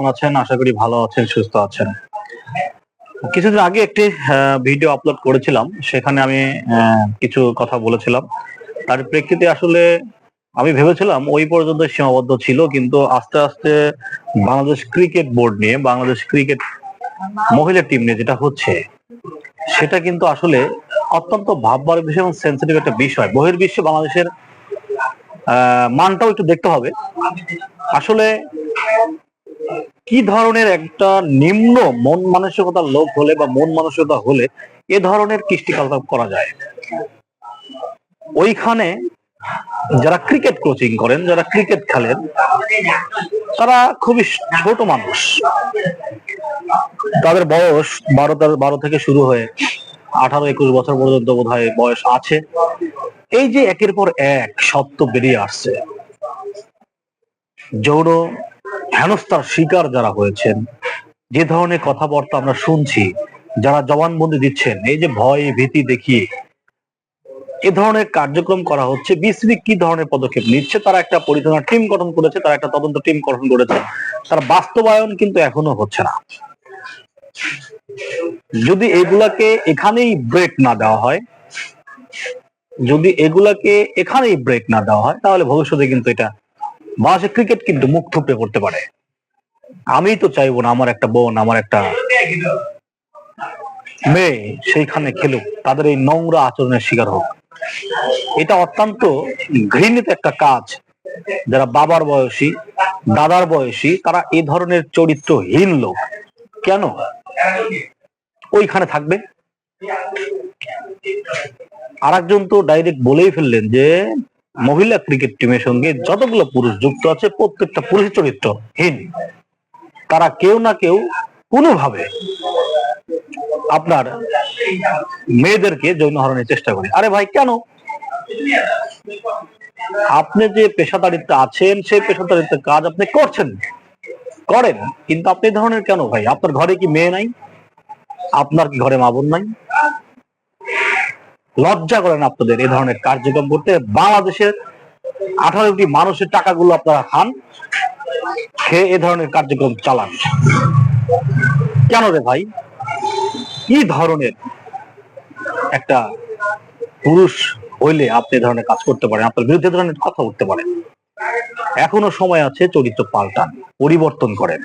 কেমন আছেন? আশা করি ভালো আছেন, সুস্থ আছেন। কিছুদিন আগে একটি ভিডিও আপলোড করেছিলাম। সেখানে আমি কিছু কথা বলেছিলাম। তার প্রেক্ষিতে আসলে আমি ভেবেছিলাম ওই পর্যন্ত সীমাবদ্ধ ছিল, কিন্তু আস্তে আস্তে বাংলাদেশ ক্রিকেট বোর্ড নিয়ে, বাংলাদেশ ক্রিকেট মহিলা টিম নিয়ে যেটা হচ্ছে, সেটা কিন্তু আসলে অত্যন্ত ভাববার বিষয় এবং সেন্সিটিভ একটা বিষয়। বহির্বিশ্বে বাংলাদেশের মানটাও একটু দেখতে হবে। আসলে কি ধরনের একটা নিম্ন মন মানসিকতার লোক হলে বা মন মানসিকতা হলে এ ধরনের কৃষ্টিকল্প করা যায়? ওইখানে যারা ক্রিকেট কোচিং করেন, যারা ক্রিকেট খেলেন, তারা খুবই ছোট মানুষ। তাদের বয়স বারো বারো থেকে শুরু হয়ে আঠারো, একুশ বছর পর্যন্ত বোধ বয়স আছে। এই যে একের পর এক সত্য বেরিয়ে আসছে, যৌন হেনস্থার শিকার যারা হয়েছেন, যে ধরনের কথাবার্তা আমরা শুনছি, যারা জবানবন্দি দিচ্ছেন, এই যে ভয়, ভীতি দেখিয়ে, এ ধরনের কার্যক্রম করা হচ্ছে। বিসিবি কি ধরনের পদক্ষেপ নিচ্ছে? তারা একটা পরিচালনা টিম গঠন করেছে, তারা একটা তদন্ত টিম গঠন করেছে। তার বাস্তবায়ন কিন্তু এখনও হচ্ছে না। যদি এগুলাকে এখানেই ব্রেক না দেওয়া হয়, যদি এগুলাকে এখানেই ব্রেক না দেওয়া হয়, তাহলে ভবিষ্যতে কিন্তু এটা বাংলাদেশের ক্রিকেট কিন্তু মুখ থুপড়ে করতে পারে। আমি তো চাইব না আমার একটা বোন, আমার একটা মেয়ে সেইখানে খেলুক, তাদের এই নোংরা আচরণের শিকার হোক। এটা অত্যন্ত ঘৃণিত একটা কাজ। যারা বাবার বয়সী, দাদার বয়সী, তারা এ ধরনের চরিত্রহীন লোক। কেন? ওইখানে থাকবে। আর একজন তো ডাইরেক্ট বলেই ফেললেন যে মহিলা ক্রিকেট টিমের সঙ্গে যতগুলো পুরুষ যুক্ত আছে, প্রত্যেকটা পুরুষ চরিত্রহীন তারা কেউ না কেউ কোনোভাবে আপনার মেয়েদেরকে যৌন হরণের চেষ্টা করে। আরে ভাই, কেন? আপনি যে পেশাদারিত্বে আছেন, সেই পেশাদারিত্বের কাজ আপনি করছেন। করেন, কিন্তু আপনি ধরনের কেন ভাই? আপনার ঘরে কি মেয়ে নাই? আপনার কি ঘরে মা বোন নাই? লজ্জা করেন আপনাদের এই ধরনের কার্যক্রম করতে? বাংলাদেশের আঠারোটি মানুষের টাকাগুলো আপনারা খান, খেয়ে এ ধরনের কার্যক্রম চালান। কেন রে ভাই? কি ধরনের একটা পুরুষ হইলে আপনি এ ধরনের কাজ করতে পারেন? আপনার বিরুদ্ধে এ ধরনের কথা উঠতে পারেন। এখনও সময় আছে চরিত্র পাল্টান, পরিবর্তন করেন।